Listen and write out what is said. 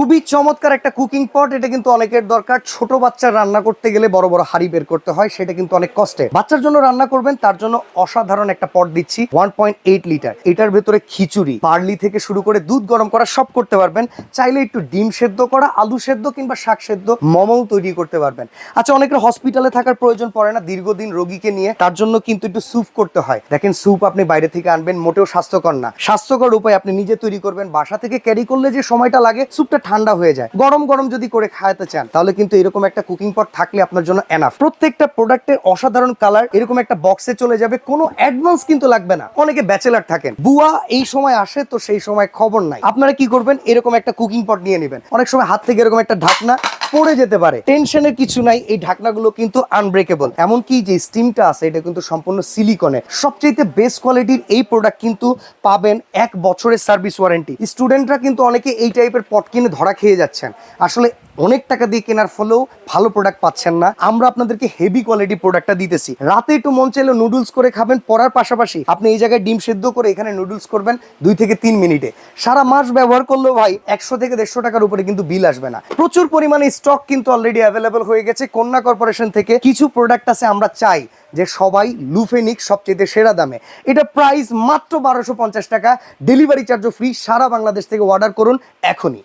খুবই চমৎকার একটা কুকিং পট এটা কিন্তু অনেকের দরকার। ছোট বাচ্চার রান্না করতে গেলে বড় বড় হাড়ি বের করতে হয়, সেটা কিন্তু অনেক কষ্টে। বাচ্চার জন্য রান্না করবেন, তার জন্য অসাধারণ একটা পট দিচ্ছি ওয়ান লিটার এটার ভেতরে খিচুড়ি পার্লি থেকে শুরু করে দুধ গরম করা, সব করতে পারবেন। চাইলে একটু ডিম সেদ্ধ করা, আলু সেদ্ধ কিংবা শাক সেদ্ধ মোমো তৈরি করতে পারবেন। আচ্ছা অনেকের হসপিটালে থাকার প্রয়োজন পড়ে না, দীর্ঘদিন রোগীকে নিয়ে। তার জন্য কিন্তু একটু স্যুপ করতে হয়। দেখেন স্যুপ আপনি বাইরে থেকে আনবেন, মোটেও স্বাস্থ্যকর না। স্বাস্থ্যকর উপায় আপনি নিজে তৈরি করবেন। বাসা থেকে ক্যারি করলে যে সময়টা লাগে স্যুপটা ঠান্ডা হয়ে যায়। গরম গরম যদি করে খাওয়াতে চান, তাহলে কিন্তু এরকম একটা কুকিং পট থাকলে আপনার জন্য এনাফ প্রত্যেকটা প্রোডাক্টের অসাধারণ কালার এরকম একটা বক্সে চলে যাবে, কোনো অ্যাডভান্স কিন্তু লাগবে না। অনেকে ব্যাচেলার থাকেন। বুয়া এই সময় আসে, তো সেই সময় খবর নাই। আপনারা কি করবেন? এরকম একটা কুকিং পট নিয়ে নেবেন। অনেক সময় হাত থেকে এরকম একটা ঢাকনা পড়ে যেতে পারে। টেনশনের কিছু নাই, এই ঢাকনাগুলো কিন্তু আনব্রেকেবল এমনকি যে স্টিমটা আছে, এটা কিন্তু সম্পূর্ণ সিলিকনের সবচেয়ে বেস্ট কোয়ালিটির এই প্রোডাক্ট কিন্তু পাবেন এক বছরের সার্ভিস ওয়ারেন্টি স্টুডেন্টরা কিন্তু অনেকে এই টাইপের পট কিনে ধরা খেয়ে যাচ্ছেন। আসলে অনেক টাকা দিয়ে কেনার ফলেও ভালো প্রোডাক্ট পাচ্ছেন না। আমরা আপনাদেরকে হেভি কোয়ালিটি প্রোডাক্টটা দিতেছি। রাতে একটু মন চাইলে নুডলস করে খাবেন, পড়ার পাশাপাশি আপনি এই জায়গায় ডিম সেদ্ধ করে এখানে নুডলস করবেন দুই থেকে তিন মিনিটে। সারা মাস ব্যবহার করলেও ভাই, একশো থেকে দেড়শো টাকার উপরে কিন্তু বিল আসবে না। প্রচুর পরিমাণে স্টক কিন্তু অলরেডি অ্যাভেলেবল হয়ে গেছে। কন্যা কর্পোরেশন থেকে কিছু প্রোডাক্ট আছে আমরা চাই যে সবাই লুফেনিক সবচেয়ে সেরা দামে। এটা প্রাইস মাত্র বারোশো টাকা। ডেলিভারি চার্জও ফ্রি সারা বাংলাদেশ থেকে অর্ডার করুন এখনই।